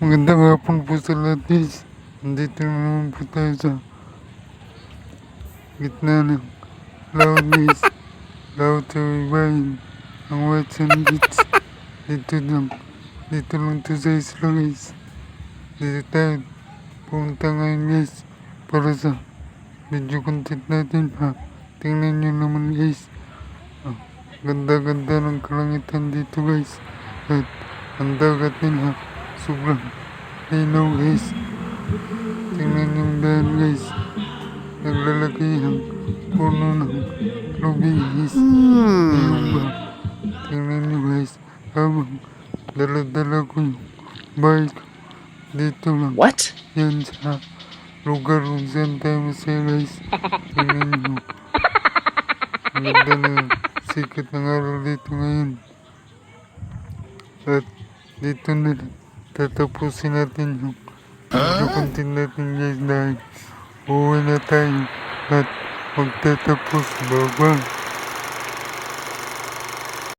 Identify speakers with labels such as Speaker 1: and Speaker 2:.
Speaker 1: Magandang hapon po sa guys. Nandito na naman po tayo sa gitna ng guys. Laut sa ibahin. Ang white sandwich. Dito lang. Dito lang to sa isla guys. Dito tayo. Pumunta ngayon guys. Para sa video content natin ha. Tingnan nyo naman guys. Ah, Ganda-ganda ng kalangitan dito guys. At ang dagat nila sobrang linaw guys. Tingnan yung daan guys. Naglalaki ang puno ng lubi guys. Ayun ba? Tingnan nyo guys. Habang dala-dala ko yung bike dito lang.
Speaker 2: What?
Speaker 1: Yan sa lugar kung saan tayo masaya guys. Tingnan nyo. Ang ganda na sikat ng araw dito ngayon. At dito na tatapusin natin yung video content natin guys dahil uuwi na tayo at magtatapos. Bye-bye.